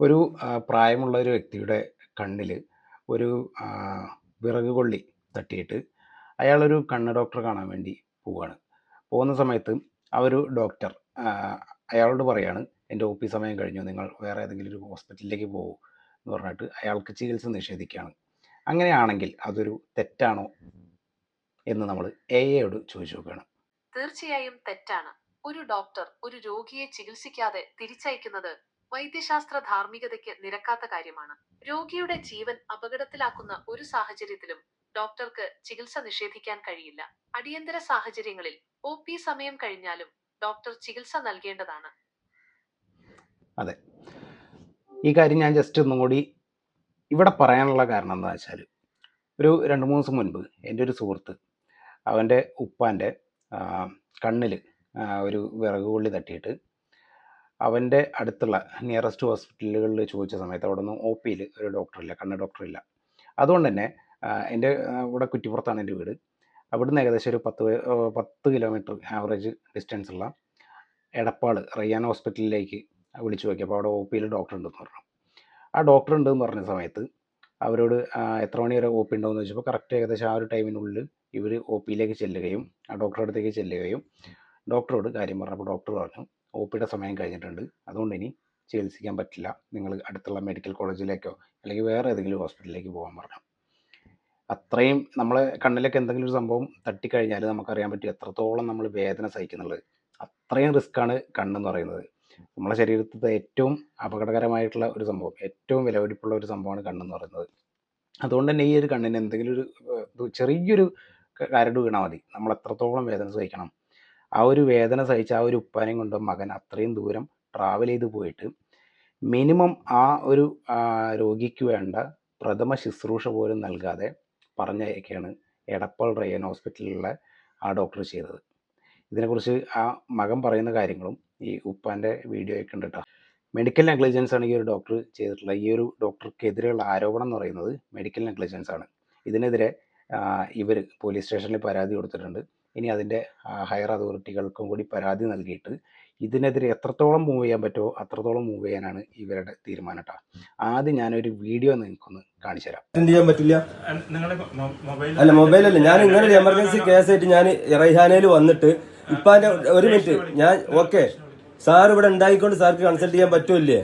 ഒരു പ്രായമുള്ള ഒരു വ്യക്തിയുടെ കണ്ണിൽ ഒരു വിറക് കൊള്ളി തട്ടിയിട്ട് അയാളൊരു കണ്ണ് ഡോക്ടറെ കാണാൻ വേണ്ടി പോവുകയാണ് പോകുന്ന സമയത്ത് ആ ഒരു ഡോക്ടർ അയാളോട് പറയാണ് എന്റെ ഒ പി സമയം കഴിഞ്ഞു നിങ്ങൾ വേറെ ഏതെങ്കിലും ഒരു ഹോസ്പിറ്റലിലേക്ക് പോകൂ എന്ന് പറഞ്ഞിട്ട് അയാൾക്ക് ചികിത്സ നിഷേധിക്കുകയാണ് അങ്ങനെയാണെങ്കിൽ അതൊരു തെറ്റാണോ എന്ന് നമ്മൾ എ എയോട് ചോദിച്ചു നോക്കുകയാണ് തീർച്ചയായും തെറ്റാണ്. ഒരു ഡോക്ടർ ഒരു രോഗിയെ ചികിത്സിക്കാതെ തിരിച്ചയക്കുന്നത് വൈദ്യശാസ്ത്ര ധാർമ്മികതയ്ക്ക് നിരക്കാത്ത കാര്യമാണ്. രോഗിയുടെ ജീവൻ അപകടത്തിലാക്കുന്ന ഒരു സാഹചര്യത്തിലും ഡോക്ടർക്ക് ചികിത്സ നിഷേധിക്കാൻ കഴിയില്ല. അടിയന്തര സാഹചര്യങ്ങളിൽ ഒ പി സമയം കഴിഞ്ഞാലും ഡോക്ടർ ചികിത്സ നൽകേണ്ടതാണ്. അതെ. ഈ കാര്യം ഞാൻ ജസ്റ്റ് ഒന്നും കൂടി ഇവിടെ പറയാനുള്ള കാരണം എന്താ വെച്ചാൽ ഒരു രണ്ട് മൂന്ന് ദിവസം മുൻപ് എന്റെ ഒരു സുഹൃത്ത് അവന്റെ ഉപ്പാന്റെ കണ്ണിൽ ഒരു വിറക് കൊള്ളി തട്ടിയിട്ട് അവന്റെ അടുത്തുള്ള നിയറസ്റ്റ് ഹോസ്പിറ്റലുകളിൽ ചോദിച്ച സമയത്ത് അവിടെ നിന്ന് ഒ പിയിൽ ഒരു ഡോക്ടറില്ല കണ്ണ് ഡോക്ടറില്ല അതുകൊണ്ട് തന്നെ എന്റെ ഇവിടെ കുറ്റിപ്പുറത്താണ് എന്റെ വീട്. അവിടുന്ന് ഏകദേശം ഒരു പത്ത് പത്ത് കിലോമീറ്റർ ആവറേജ് ഡിസ്റ്റൻസ് ഉള്ള എടപ്പാൾ റയ്യാൻ ഹോസ്പിറ്റലിലേക്ക് വിളിച്ചു നോക്കി അപ്പോൾ അവിടെ ഒ പിയിൽ ഡോക്ടർ ഉണ്ടെന്ന് പറഞ്ഞു. ആ ഡോക്ടർ ഉണ്ടെന്ന് പറഞ്ഞ സമയത്ത് അവരോട് എത്ര മണി വരെ ഒ പി ഉണ്ടോയെന്ന് ചോദിച്ചപ്പോൾ കറക്റ്റ് ഏകദേശം ആ ഒരു ടൈമിനുള്ളിൽ ഇവർ ഒ പിയിലേക്ക് ചെല്ലുകയും ആ ഡോക്ടറുടെ അടുത്തേക്ക് ചെല്ലുകയും ഡോക്ടറോട് കാര്യം പറഞ്ഞപ്പോൾ ഡോക്ടർ പറഞ്ഞു ഒ സമയം കഴിഞ്ഞിട്ടുണ്ട്. അതുകൊണ്ട് ഇനി ചികിത്സിക്കാൻ പറ്റില്ല. നിങ്ങൾ അടുത്തുള്ള മെഡിക്കൽ കോളേജിലേക്കോ അല്ലെങ്കിൽ വേറെ ഏതെങ്കിലും ഹോസ്പിറ്റലിലേക്ക് പോകാൻ പറഞ്ഞു അത്രയും നമ്മളെ കണ്ണിലൊക്കെ എന്തെങ്കിലും ഒരു സംഭവം തട്ടിക്കഴിഞ്ഞാൽ നമുക്കറിയാൻ പറ്റും എത്രത്തോളം നമ്മൾ വേദന സഹിക്കുന്നുള്ളത്. അത്രയും റിസ്ക്കാണ് കണ്ണെന്ന് പറയുന്നത്. നമ്മളെ ശരീരത്തിലെ ഏറ്റവും അപകടകരമായിട്ടുള്ള ഒരു സംഭവം ഏറ്റവും വിലപിടിപ്പുള്ള ഒരു സംഭവമാണ് കണ്ണെന്ന് പറയുന്നത്. അതുകൊണ്ട് തന്നെ ഈ ഒരു കണ്ണിന് എന്തെങ്കിലും ഒരു ചെറിയൊരു കരട് വീണാൽ മതി. നമ്മൾ എത്രത്തോളം വേദന സഹിക്കണം. ആ ഒരു വേദന സഹിച്ച് ആ ഒരു ഉപ്പാനെയും കൊണ്ട് മകൻ അത്രയും ദൂരം ട്രാവൽ ചെയ്ത് പോയിട്ട് മിനിമം ആ ഒരു രോഗിക്ക് വേണ്ട പ്രഥമ ശുശ്രൂഷ പോലും നൽകാതെ പറഞ്ഞയക്കുകയാണ് എടപ്പാൾ റയൻ ഹോസ്പിറ്റലിലുള്ള ആ ഡോക്ടർ ചെയ്തത്. ഇതിനെക്കുറിച്ച് ആ മകൻ പറയുന്ന കാര്യങ്ങളും ഈ ഉപ്പാന്റെ വീഡിയോ ഒക്കെ ഉണ്ട് കേട്ടോ മെഡിക്കൽ നെഗ്ലിജൻസ് ആണ് ഈ ഒരു ഡോക്ടർ ചെയ്തിട്ടുള്ള ഈ ഒരു ഡോക്ടർക്കെതിരെയുള്ള ആരോപണം എന്ന് പറയുന്നത് മെഡിക്കൽ നെഗ്ലിജൻസ് ആണ്. ഇതിനെതിരെ ഇവർ പോലീസ് സ്റ്റേഷനിൽ പരാതി കൊടുത്തിട്ടുണ്ട്. ഇനി അതിന്റെ ഹയർ അതോറിറ്റികൾക്കും കൂടി പരാതി നൽകിയിട്ട് ഇതിനെതിരെ എത്രത്തോളം മൂവ് ചെയ്യാൻ പറ്റുമോ അത്രത്തോളം മൂവ് ചെയ്യാനാണ് ഇവരുടെ തീരുമാനം കേട്ടോ ആദ്യം ഞാനൊരു വീഡിയോ നിങ്ങൾക്കൊന്ന് കാണിച്ചു തരാം. എന്ത് ചെയ്യാൻ പറ്റില്ല? അല്ല മൊബൈലല്ല ഞാൻ ഇങ്ങനെ ഒരു എമർജൻസി കേസായിട്ട് ഞാൻ റൈഹാനയിൽ വന്നിട്ട് ഇപ്പൊ ഒരു മിനിറ്റ് ഞാൻ ഓക്കെ സാർ ഇവിടെ ഉണ്ടായിക്കൊണ്ട് സാർക്ക് കൺസൾട്ട് ചെയ്യാൻ പറ്റൂല്ലേ?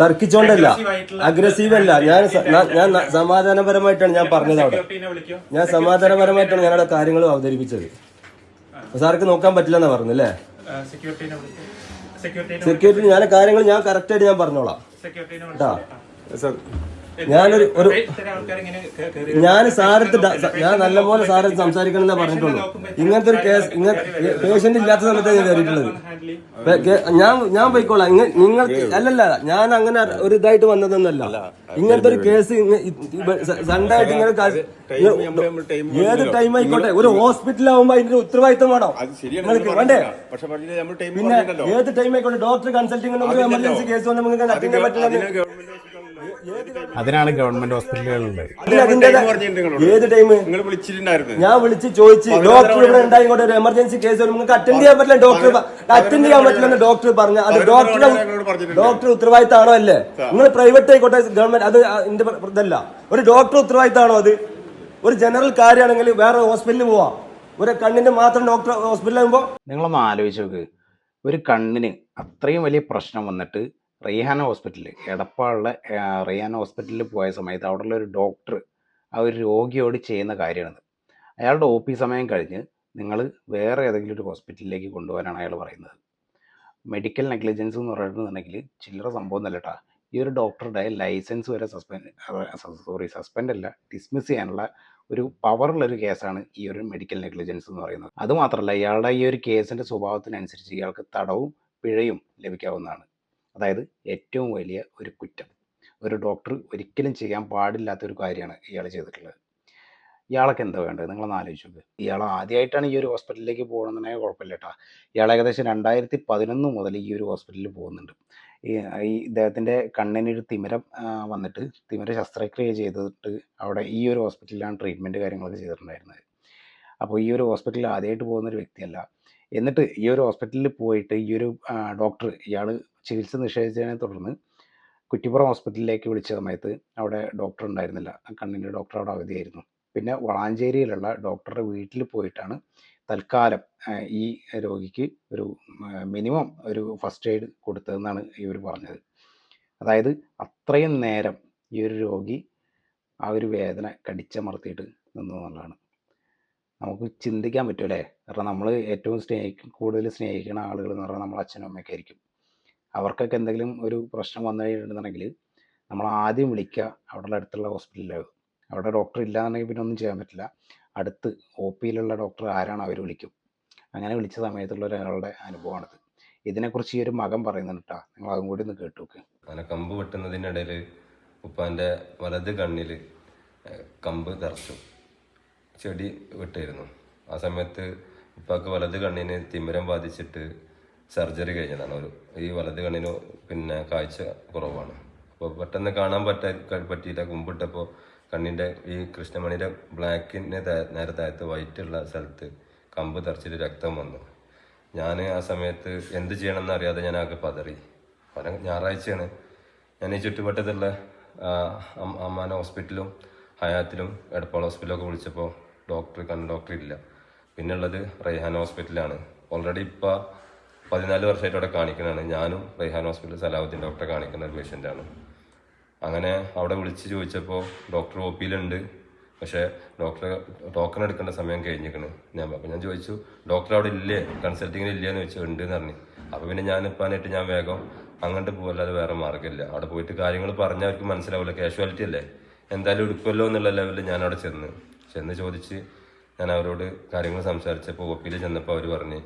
തർക്കിച്ചോണ്ടല്ല. അഗ്രസീവ് അല്ല. ഞാൻ ഞാൻ- സമാധാനപരമായിട്ടാണ് ഞാൻ പറഞ്ഞത് അവിടെ. ഞാൻ സമാധാനപരമായിട്ടാണ് ഞാൻ അവിടെ കാര്യങ്ങൾ അവതരിപ്പിച്ചത്. സാർക്ക് നോക്കാൻ പറ്റില്ല എന്നാ പറഞ്ഞല്ലേ സെക്യൂരിറ്റി ഞാൻ കാര്യങ്ങൾ ഞാൻ കറക്റ്റ് ആയിട്ട് ഞാൻ പറഞ്ഞോളാം. കേട്ടാ ഞാനൊരു ഒരു ഇത്തരം ആൾക്കാർ ഇങ്ങനെ കേറി ഞാൻ സാറത്ത് ഞാൻ നല്ലപോലെ സാറ് സംസാരിക്കണം എന്നേ പറഞ്ഞിട്ടുള്ളൂ. ഇങ്ങനത്തെ ഒരു കേസ് ഇങ്ങനെ പേഷ്യന്റ് ഇല്ലാത്ത സമയത്ത് ഞാൻ കയറിയിട്ടുള്ളത്. ഞാൻ ഞാൻ പോയിക്കോളാം. നിങ്ങൾ അല്ലല്ല ഞാൻ അങ്ങനെ ഒരു ഇതായിട്ട് വന്നതൊന്നല്ല ഇങ്ങനത്തെ ഒരു കേസ് സൺഡേ ആയിട്ട് ഇങ്ങനെ ഏത് ടൈം ആയിക്കോട്ടെ? ഒരു ഹോസ്പിറ്റൽ ആവുമ്പോ അതിന്റെ ഉത്തരവാദിത്തം വേണം? അത് ശരിയാണ് നിങ്ങൾക്ക് നിങ്ങൾ വേണ്ടേ? പക്ഷെ പറഞ്ഞില്ല നമ്മൾ ടൈം പിന്നെ ഏത് ടൈം ആയിക്കോട്ടെ? ഡോക്ടർ കൺസൾട്ടിംഗ് എമർജൻസി കേസ് വന്നാൽ നമുക്ക് അറ്റൻഡ് ചെയ്യാൻ പറ്റില്ല അതിനാണ് ഗവൺമെന്റ് time ഏത് ടൈം ഞാൻ വിളിച്ച് ചോദിച്ച് ഡോക്ടർ ഇവിടെ ഉണ്ടായി ഒരു എമർജൻസി കേസ് നിങ്ങൾക്ക് അറ്റൻഡ് ചെയ്യാൻ പറ്റില്ല ഡോക്ടർ അറ്റൻഡ് ചെയ്യാൻ പറ്റില്ലെന്ന് ഡോക്ടർ പറഞ്ഞു. അത് പറഞ്ഞിട്ടുണ്ട്. ഡോക്ടർ ഉത്തരവാദിത്തമാണോ അല്ലേ? നിങ്ങൾ പ്രൈവറ്റ് ആയിക്കോട്ടെ ഗവൺമെന്റ് അത് എന്റെ ഇതല്ല. ഒരു ഡോക്ടർ ഉത്തരവാദിത്തമാണോ അത്? ഒരു ജനറൽ കാര്യമാണെങ്കിൽ വേറെ ഹോസ്പിറ്റലിൽ പോവാം. ഒരു കണ്ണിന്റെ മാത്രം ഡോക്ടർ ഹോസ്പിറ്റലിൽ ആകുമ്പോൾ നിങ്ങളൊന്ന് ആലോചിച്ച് നോക്ക്. ഒരു കണ്ണിന് അത്രയും വലിയ പ്രശ്നം വന്നിട്ട് റയ്ഹാന ഹോസ്പിറ്റലിൽ എടപ്പാളിലെ റെയ്ഹാന ഹോസ്പിറ്റലിൽ പോയ സമയത്ത് അവിടെയുള്ള ഒരു ഡോക്ടർ ആ ഒരു രോഗിയോട് ചെയ്യുന്ന കാര്യമാണിത്. അയാളുടെ ഒ പി സമയം കഴിഞ്ഞ് നിങ്ങൾ വേറെ ഏതെങ്കിലും ഒരു ഹോസ്പിറ്റലിലേക്ക് കൊണ്ടുപോകാനാണ് അയാൾ പറയുന്നത്. മെഡിക്കൽ നെഗ്ലിജൻസ് എന്ന് പറഞ്ഞിട്ടുണ്ടെങ്കിൽ ചില്ലറ സംഭവം അല്ലട്ടാ ഈ ഒരു ഡോക്ടറുടെ ലൈസൻസ് വരെ സസ്പെൻഡ് സോറി സസ്പെൻഡ് അല്ല ഡിസ്മിസ് ചെയ്യാനുള്ള ഒരു പവറുള്ള ഒരു കേസാണ് ഈ ഒരു മെഡിക്കൽ നെഗ്ലിജൻസ് എന്ന് പറയുന്നത്. അതുമാത്രമല്ല ഇയാളുടെ ഈ ഒരു കേസിന്റെ സ്വഭാവത്തിനനുസരിച്ച് ഇയാൾക്ക് തടവും പിഴയും ലഭിക്കാവുന്നതാണ്. അതായത് ഏറ്റവും വലിയ ഒരു കുറ്റം. ഒരു ഡോക്ടർ ഒരിക്കലും ചെയ്യാൻ പാടില്ലാത്ത ഒരു കാര്യമാണ് ഇയാൾ ചെയ്തിട്ടുള്ളത്. ഇയാളൊക്കെ എന്താ വേണ്ടത്? നിങ്ങളൊന്ന് ആലോചിച്ച് നോക്ക്. ഇയാൾ ആദ്യമായിട്ടാണ് ഈ ഒരു ഹോസ്പിറ്റലിലേക്ക് പോകണമെന്നുണ്ടെങ്കിൽ കുഴപ്പമില്ല കേട്ടോ ഇയാൾ ഏകദേശം രണ്ടായിരത്തി പതിനൊന്ന് മുതൽ ഈ ഒരു ഹോസ്പിറ്റലിൽ പോകുന്നുണ്ട്. ഈ ഇദ്ദേഹത്തിന്റെ കണ്ണിനൊരു തിമിരം വന്നിട്ട് തിമിര ശസ്ത്രക്രിയ ചെയ്തിട്ട് അവിടെ ഈ ഒരു ഹോസ്പിറ്റലിലാണ് ട്രീറ്റ്മെന്റ് കാര്യങ്ങളൊക്കെ ചെയ്തിട്ടുണ്ടായിരുന്നത്. അപ്പോൾ ഈ ഒരു ഹോസ്പിറ്റലിൽ ആദ്യമായിട്ട് പോകുന്ന ഒരു വ്യക്തിയല്ല. എന്നിട്ട് ഈ ഒരു ഹോസ്പിറ്റലിൽ പോയിട്ട് ഈ ഒരു ഡോക്ടർ ഇയാൾ ചികിത്സ നിഷേധിച്ചതിനെ തുടർന്ന് കുറ്റിപ്പുറം ഹോസ്പിറ്റലിലേക്ക് വിളിച്ച സമയത്ത് അവിടെ ഡോക്ടർ ഉണ്ടായിരുന്നില്ല. കണ്ണിന്റെ ഡോക്ടർ അവിടെ അവധിയായിരുന്നു. പിന്നെ വളാഞ്ചേരിയിലുള്ള ഡോക്ടറുടെ വീട്ടിൽ പോയിട്ടാണ് തൽക്കാലം ഈ രോഗിക്ക് ഒരു മിനിമം ഒരു ഫസ്റ്റ് എയ്ഡ് കൊടുത്തതെന്നാണ് ഇവർ പറഞ്ഞത്. അതായത് അത്രയും നേരം ഈ ഒരു രോഗി ആ ഒരു വേദന കടിച്ചമർത്തിയിട്ട് നിന്നു എന്നുള്ളതാണ്. നമുക്ക് ചിന്തിക്കാൻ പറ്റും അല്ലേ കാരണം നമ്മൾ ഏറ്റവും സ്നേഹിക്കും കൂടുതൽ സ്നേഹിക്കുന്ന ആളുകൾ എന്ന് പറഞ്ഞാൽ നമ്മൾ അച്ഛനും അമ്മയൊക്കെ ആയിരിക്കും. അവർക്കൊക്കെ എന്തെങ്കിലും ഒരു പ്രശ്നം വന്നു കഴിഞ്ഞിട്ടുണ്ടെന്നുണ്ടെങ്കിൽ നമ്മൾ ആദ്യം വിളിക്കുക. അവിടെ അടുത്തുള്ള ഹോസ്പിറ്റലിലാകും അവിടെ ഡോക്ടർ ഇല്ലാന്നുണ്ടെങ്കിൽ പിന്നെ ഒന്നും ചെയ്യാൻ പറ്റില്ല. അടുത്ത് ഒ പിയിലുള്ള ഡോക്ടർ ആരാണ് അവർ വിളിക്കും. അങ്ങനെ വിളിച്ച സമയത്തുള്ള ഒരാളുടെ അനുഭവമാണിത്. ഇതിനെക്കുറിച്ച് ഈ ഒരു മകൻ പറയുന്നുണ്ട് കേട്ടോ നിങ്ങൾ അതും കൂടി ഒന്ന് കേട്ടു അങ്ങനെ കമ്പ് വെട്ടുന്നതിനിടയിൽ ഉപ്പാന്റെ വലത് കണ്ണിൽ കമ്പ് തറച്ചു. ചെടി വെട്ടായിരുന്നു. ആ സമയത്ത് ഉപ്പാക്ക് വലത് കണ്ണിന് തിമിരം ബാധിച്ചിട്ട് സർജറി കഴിഞ്ഞതാണ്. ഒരു ഈ വലത് കണ്ണിന് പിന്നെ കാഴ്ച കുറവാണ്. അപ്പോൾ പെട്ടെന്ന് കാണാൻ പറ്റാ പറ്റിയില്ല. കുമ്പിട്ടപ്പോൾ കണ്ണിന്റെ ഈ കൃഷ്ണമണിയുടെ ബ്ലാക്കിന്റെ നേരെ താഴത്ത് വൈറ്റുള്ള സ്ഥലത്ത് കമ്പ് തറച്ചിട്ട് രക്തം വന്നു. ഞാൻ ആ സമയത്ത് എന്ത് ചെയ്യണമെന്ന് അറിയാതെ ഞാൻ ആകെ പതറി. പല ഞായറാഴ്ചയാണ്. ഞാൻ ഈ ചുറ്റുവട്ടത്തുള്ള അമ്മാന ഹോസ്പിറ്റലും ഹയാത്തിലും എടപ്പാൾ ഹോസ്പിറ്റലൊക്കെ വിളിച്ചപ്പോൾ ഡോക്ടർ കണ്ണ് ഡോക്ടർ ഇല്ല. പിന്നെ ഉള്ളത് റൈഹാൻ ഹോസ്പിറ്റലാണ്. ഓൾറെഡി ഇപ്പോൾ പതിനാല് വർഷമായിട്ട് അവിടെ കാണിക്കുന്നതാണ്. ഞാനും റൈഹാൻ ഹോസ്പിറ്റൽ സലാഹുദ്ദീൻ ഡോക്ടറെ കാണിക്കുന്ന ഒരു പേഷ്യന്റാണ്. അങ്ങനെ അവിടെ വിളിച്ച് ചോദിച്ചപ്പോൾ ഡോക്ടർ ഒ പിയിലുണ്ട്. പക്ഷേ ഡോക്ടർ ടോക്കൺ എടുക്കേണ്ട സമയം കഴിഞ്ഞിരിക്കണ്. ഞാൻ അപ്പം ഞാൻ ചോദിച്ചു ഡോക്ടർ അവിടെ ഇല്ലേ? കൺസൾട്ടിങ്ങിന് ഇല്ലേ എന്ന് ചോദിച്ചു ഉണ്ട് എന്ന് പറഞ്ഞു. അപ്പോൾ പിന്നെ ഞാൻ ഇപ്പാനായിട്ട് ഞാൻ വേഗം അങ്ങോട്ട് പോകല്ലാതെ വേറെ മാർഗമില്ല. അവിടെ പോയിട്ട് കാര്യങ്ങൾ പറഞ്ഞാൽ അവർക്ക് മനസ്സിലാവില്ല കാഷ്വാലിറ്റി അല്ലേ? എന്തായാലും എടുക്കുമല്ലോ എന്നുള്ള ലെവലിൽ ഞാൻ അവിടെ ചെന്ന്. ചെന്ന് ചോദിച്ച് ഞാൻ അവരോട് കാര്യങ്ങൾ സംസാരിച്ചപ്പോൾ ഒ പിയിൽ ചെന്നപ്പോൾ അവർ പറഞ്ഞ്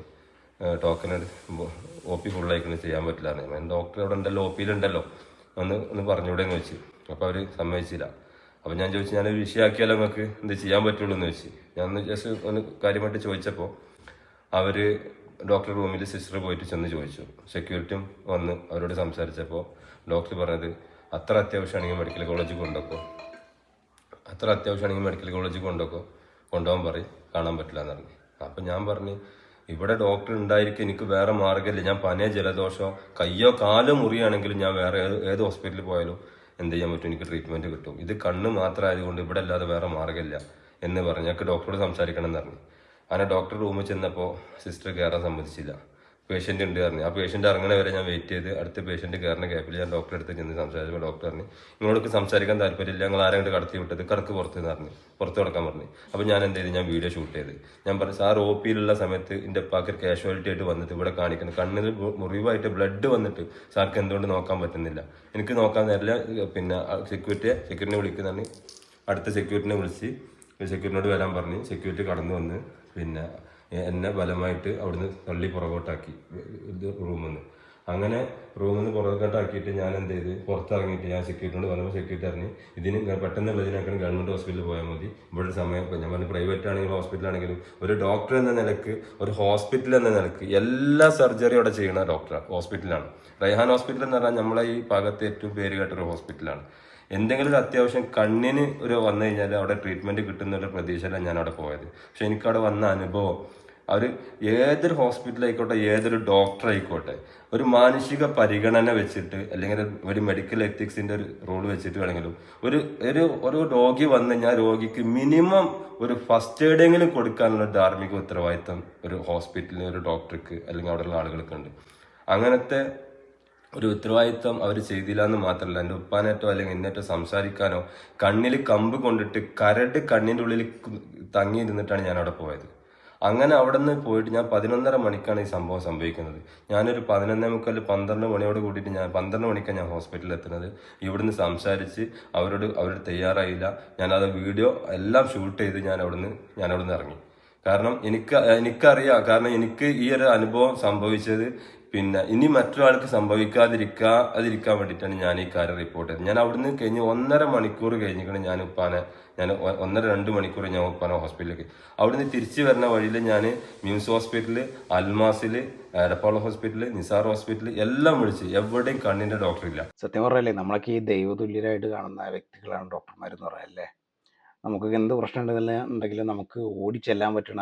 ടോക്കൺ ഒ പി ഫുള്ളായിക്കണ് ചെയ്യാൻ പറ്റില്ല എന്ന് ഡോക്ടർ അവിടെ ഉണ്ടല്ലോ ഒ പിയിലുണ്ടല്ലോ ഒന്ന് ഒന്ന് പറഞ്ഞുകൂടെ എന്ന് വെച്ച് അപ്പോൾ അവർ സമ്മതിച്ചില്ല. അപ്പോൾ ഞാൻ ചോദിച്ചു ഞാനൊരു വിഷയമാക്കിയാലോ നിങ്ങൾക്ക് എന്ത് ചെയ്യാൻ പറ്റുള്ളൂ? എന്ന് വെച്ച് ഞാൻ ഒന്ന് ജസ്റ്റ് ഒന്ന് കാര്യമായിട്ട് ചോദിച്ചപ്പോൾ അവർ ഡോക്ടർ റൂമിൽ സിസ്റ്റർ പോയിട്ട് ചെന്ന് ചോദിച്ചു. സെക്യൂരിറ്റിയും വന്ന് അവരോട് സംസാരിച്ചപ്പോൾ ഡോക്ടർ പറഞ്ഞത് അത്ര അത്യാവശ്യമാണെങ്കിൽ മെഡിക്കൽ കോളേജിൽ കൊണ്ടുപോക്കോ. അത്ര അത്യാവശ്യമാണെങ്കിൽ മെഡിക്കൽ കോളേജിൽ കൊണ്ടുപോക്കോ. കൊണ്ടുപോകാൻ പറയും കാണാൻ പറ്റില്ല എന്ന് പറഞ്ഞു. അപ്പം ഞാൻ പറഞ്ഞു ഇവിടെ ഡോക്ടർ ഉണ്ടായിരിക്കും എനിക്ക് വേറെ മാർഗമില്ല ഞാൻ പനിയോ ജലദോഷമോ കയ്യോ കാലോ മുറിയാണെങ്കിലും ഞാൻ വേറെ ഏത് ഹോസ്പിറ്റലിൽ പോയാലും എന്ത് ചെയ്യാൻ പറ്റും? എനിക്ക് ട്രീറ്റ്മെന്റ് കിട്ടും. ഇത് കണ്ണ് മാത്രം ആയതുകൊണ്ട് ഇവിടെ അല്ലാതെ വേറെ മാർഗമില്ല എന്ന് പറഞ്ഞു. ഞങ്ങൾക്ക് ഡോക്ടറോട് സംസാരിക്കണം എന്ന് പറഞ്ഞു. അങ്ങനെ ഡോക്ടർ റൂമിൽ ചെന്നപ്പോൾ സിസ്റ്റർ കയറാൻ സമ്മതിച്ചില്ല. പേഷ്യന്റ് ഉണ്ട് പറഞ്ഞു. ആ പേഷ്യന്റ് ഇറങ്ങണ വരെ ഞാൻ വെയിറ്റ് ചെയ്ത് അടുത്ത പേഷ്യന്റ് കയറുന്ന ഗ്യാപ്പിൽ ഞാൻ ഡോക്ടറെ അടുത്ത് ചെന്ന് സംസാരിച്ചപ്പോൾ ഡോക്ടർ പറഞ്ഞു നിങ്ങളോട് സംസാരിക്കാൻ താല്പര്യമില്ല ഞങ്ങൾ ആരെങ്കിലും കടത്തി വിട്ടത്? കടക്ക് പുറത്ത് എന്ന് പറഞ്ഞു പുറത്ത് കിടക്കാൻ പറഞ്ഞു. അപ്പോൾ ഞാൻ എന്ത് ചെയ്തു ഞാൻ വീഡിയോ ഷൂട്ട് ചെയ്ത്. ഞാൻ പറഞ്ഞു സാർ ഒ പിയിലുള്ള സമയത്ത് എന്റെ ഉപ്പാക്ക് കാഷ്വാലിറ്റി ആയിട്ട് വന്നിട്ട് ഇവിടെ കാണിക്കുന്നു കണ്ണിൽ മുറിവായിട്ട് ബ്ലഡ് വന്നിട്ട് സാർക്ക് എന്തുകൊണ്ട് നോക്കാൻ പറ്റുന്നില്ല? എനിക്ക് നോക്കാൻ നേരില്ല പിന്നെ സെക്യൂരിറ്റിയെ സെക്യൂരിറ്റിനെ വിളിക്കുന്നതാണ് അടുത്ത സെക്യൂരിറ്റിനെ വിളിച്ച് സെക്യൂരിറ്റിനോട് വരാൻ പറഞ്ഞു സെക്യൂരിറ്റി കടന്നു വന്ന് പിന്നെ എന്നെ ബലമായിട്ട് അവിടുന്ന് തള്ളി പുറകോട്ടാക്കി റൂമിൽ നിന്ന് അങ്ങനെ റൂമിൽ നിന്ന് പുറകോട്ടാക്കിയിട്ട് ഞാൻ എന്ത് ചെയ്ത് പുറത്തിറങ്ങിയിട്ട് ഞാൻ സെക്യൂരിറ്റിനോട് പറഞ്ഞപ്പോൾ സെക്യൂരിറ്റി അറിഞ്ഞ് ഇതിന് പെട്ടെന്നുള്ളതിനേക്കാളും ഗവൺമെന്റ് ഹോസ്പിറ്റലിൽ പോയാൽ മതി. ഇവിടെ സമയം ഞാൻ പറഞ്ഞു പ്രൈവറ്റ് ആണെങ്കിലും ഹോസ്പിറ്റൽ ആണെങ്കിലും ഒരു ഡോക്ടർ എന്ന നിലയ്ക്ക് ഒരു ഹോസ്പിറ്റൽ എന്ന നിലയ്ക്ക് എല്ലാ സർജറിയും അവിടെ ചെയ്യുന്ന ഡോക്ടർ ഹോസ്പിറ്റലാണ്. റൈഹാൻ ഹോസ്പിറ്റൽ എന്ന് പറഞ്ഞാൽ നമ്മളെ ഈ ഭാഗത്ത് ഏറ്റവും പേര് കേട്ടൊരു ഹോസ്പിറ്റലാണ്. എന്തെങ്കിലും ഒരു അത്യാവശ്യം കണ്ണിന് ഒരു വന്നു കഴിഞ്ഞാൽ അവിടെ ട്രീറ്റ്മെന്റ് കിട്ടുന്ന ഒരു പ്രതീക്ഷയിലാണ് ഞാൻ അവിടെ പോയത്. പക്ഷേ എനിക്കവിടെ വന്ന അനുഭവം അവർ ഏതൊരു ഹോസ്പിറ്റലായിക്കോട്ടെ ഏതൊരു ഡോക്ടർ ആയിക്കോട്ടെ ഒരു മാനുഷിക പരിഗണന വെച്ചിട്ട് അല്ലെങ്കിൽ ഒരു മെഡിക്കൽ എത്തിക്സിന്റെ ഒരു റോൾ വെച്ചിട്ട് വേണമെങ്കിലും ഒരു ഒരു ഒരു രോഗി വന്നു കഴിഞ്ഞാൽ രോഗിക്ക് മിനിമം ഒരു ഫസ്റ്റ് എയ്ഡെങ്കിലും കൊടുക്കാനുള്ള ധാർമ്മിക ഉത്തരവാദിത്തം ഒരു ഹോസ്പിറ്റലിൽ ഒരു ഡോക്ടർക്ക് അല്ലെങ്കിൽ അവിടെയുള്ള ആളുകൾക്കുണ്ട് അങ്ങനത്തെ ഒരു ഉത്തരവാദിത്വം അവർ ചെയ്തില്ല എന്ന് മാത്രമല്ല എന്റെ ഉപ്പാനേറ്റോ അല്ലെങ്കിൽ എന്നേറ്റോ സംസാരിക്കാനോ കണ്ണിൽ കമ്പ് കൊണ്ടിട്ട് കരട് കണ്ണിന്റെ ഉള്ളിൽ തങ്ങിയിരുന്നിട്ടാണ് ഞാൻ അവിടെ പോയത്. അങ്ങനെ അവിടെ നിന്ന് പോയിട്ട് ഞാൻ പതിനൊന്നര മണിക്കാണ് ഈ സംഭവം സംഭവിക്കുന്നത്. ഞാനൊരു പതിനൊന്നേ മുക്കാൽ പന്ത്രണ്ട് മണിയോട് കൂടിയിട്ട് ഞാൻ പന്ത്രണ്ട് മണിക്കാണ് ഞാൻ ഹോസ്പിറ്റലിൽ എത്തുന്നത്. ഇവിടുന്ന് സംസാരിച്ച് അവരോട് അവർ തയ്യാറായില്ല. ഞാനത് വീഡിയോ എല്ലാം ഷൂട്ട് ചെയ്ത് ഞാൻ അവിടുന്ന് ഞാൻ അവിടുന്ന് ഇറങ്ങി. കാരണം എനിക്ക് എനിക്കറിയാം കാരണം എനിക്ക് ഈ ഒരു അനുഭവം സംഭവിച്ചത് പിന്നെ ഇനി മറ്റൊരാൾക്ക് സംഭവിക്കാതിരിക്കാതിരിക്കാൻ വേണ്ടിയിട്ടാണ് ഞാൻ ഈ കാര്യം റിപ്പോർട്ട് ചെയ്തത്. ഞാൻ അവിടുന്ന് കഴിഞ്ഞ് ഒന്നര മണിക്കൂർ കഴിഞ്ഞിട്ട് ഞാൻ ഉപ്പാനെ ഞാൻ ഒന്നര രണ്ട് മണിക്കൂർ ഞാൻ ഉപ്പാനെ ഹോസ്പിറ്റലിലേക്ക് അവിടുന്ന് തിരിച്ചു വരുന്ന വഴിയിൽ ഞാൻ മിംസ് ഹോസ്പിറ്റൽ അൽമാസിൽ എടപ്പാള ഹോസ്പിറ്റൽ നിസാർ ഹോസ്പിറ്റൽ എല്ലാം വിളിച്ച് എവിടെയും കണ്ണിന്റെ ഡോക്ടർ ഇല്ല. സത്യം പറയല്ലേ നമ്മളൊക്കെ ഈ ദൈവതുല്യരായിട്ട് കാണുന്ന വ്യക്തികളാണ് ഡോക്ടർമാരെന്ന് പറയല്ലേ നമുക്ക് എന്ത് പ്രശ്നം ഉണ്ടെങ്കിലും നമുക്ക് ഓടി ചെല്ലാൻ പറ്റണ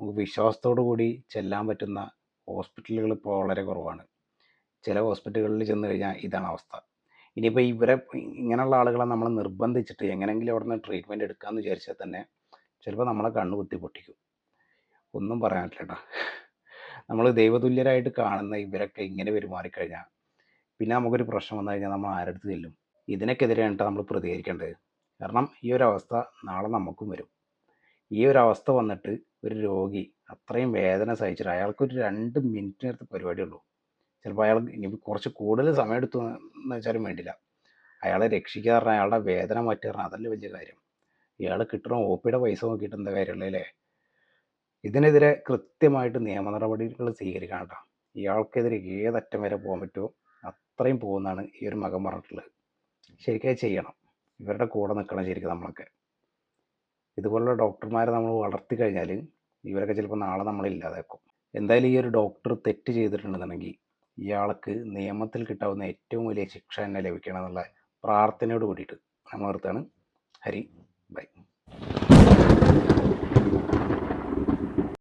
നമുക്ക് വിശ്വാസത്തോടു കൂടി ചെല്ലാൻ പറ്റുന്ന ഹോസ്പിറ്റലുകൾ ഇപ്പോൾ വളരെ കുറവാണ്. ചില ഹോസ്പിറ്റലുകളിൽ ചെന്ന് കഴിഞ്ഞാൽ ഇതാണ് അവസ്ഥ. ഇനിയിപ്പോൾ ഇവരെ ഇങ്ങനെയുള്ള ആളുകളെ നമ്മൾ നിർബന്ധിച്ചിട്ട് എങ്ങനെയെങ്കിലും അവിടെ നിന്ന് ട്രീറ്റ്മെന്റ് എടുക്കാമെന്ന് വിചാരിച്ചാൽ തന്നെ ചിലപ്പോൾ നമ്മളെ കണ്ണ് കുത്തി പൊട്ടിക്കും. ഒന്നും പറയാൻ പറ്റില്ല നമ്മൾ ദൈവതുല്യരായിട്ട് കാണുന്ന ഇവരൊക്കെ ഇങ്ങനെ പെരുമാറിക്കഴിഞ്ഞാൽ പിന്നെ നമുക്കൊരു പ്രശ്നം വന്നു കഴിഞ്ഞാൽ നമ്മൾ ആരടുത്ത് ചെല്ലും? ഇതിനൊക്കെതിരെയാണ് നമ്മൾ പ്രതികരിക്കേണ്ടത്. കാരണം ഈ ഒരു അവസ്ഥ നാളെ നമുക്കും വരും. ഈ ഒരു അവസ്ഥ വന്നിട്ട് ഒരു രോഗി അത്രയും വേദന സഹിച്ചിട്ട് അയാൾക്കൊരു രണ്ട് മിനിറ്റ് നേരത്തെ പരിപാടിയുള്ളൂ ചിലപ്പോൾ അയാൾ ഇനി കുറച്ച് കൂടുതൽ സമയം എടുത്തു എന്ന് വെച്ചാലും വേണ്ടില്ല. അയാളെ രക്ഷിക്കാൻ പറഞ്ഞാൽ അയാളുടെ വേദന മാറ്റുക അതല്ലേ വലിയ കാര്യം. ഇയാൾ കിട്ടുന്ന ഒ പിയുടെ പൈസ നോക്കിയിട്ട് എന്താ കാര്യമുള്ളതല്ലേ ഇതിനെതിരെ കൃത്യമായിട്ട് നിയമ നടപടികൾ സ്വീകരിക്കണം കേട്ടോ. ഇയാൾക്കെതിരെ ഏതറ്റം വരെ പോകാൻ പറ്റുമോ? അത്രയും പോകുന്നതാണ് ഈ ഒരു മകൻ പറഞ്ഞിട്ടുള്ളത്. ശരിക്കും ചെയ്യണം. ഇവരുടെ കൂടെ നിൽക്കണം ശരിക്കും നമ്മളൊക്കെ. ഇതുപോലുള്ള ഡോക്ടർമാരെ നമ്മൾ വളർത്തി കഴിഞ്ഞാൽ ഇവരൊക്കെ ചിലപ്പോൾ നാളെ നമ്മളില്ലാതാക്കും എന്തായാലും ഈ ഒരു ഡോക്ടർ തെറ്റ് ചെയ്തിട്ടുണ്ടെന്നുണ്ടെങ്കിൽ ഇയാൾക്ക് നിയമത്തിൽ കിട്ടാവുന്ന ഏറ്റവും വലിയ ശിക്ഷ തന്നെ ലഭിക്കണം എന്നുള്ള പ്രാർത്ഥനയോട് കൂടിയിട്ട്. നമ്മൾ നിർത്താണ് ഹരി ബൈ.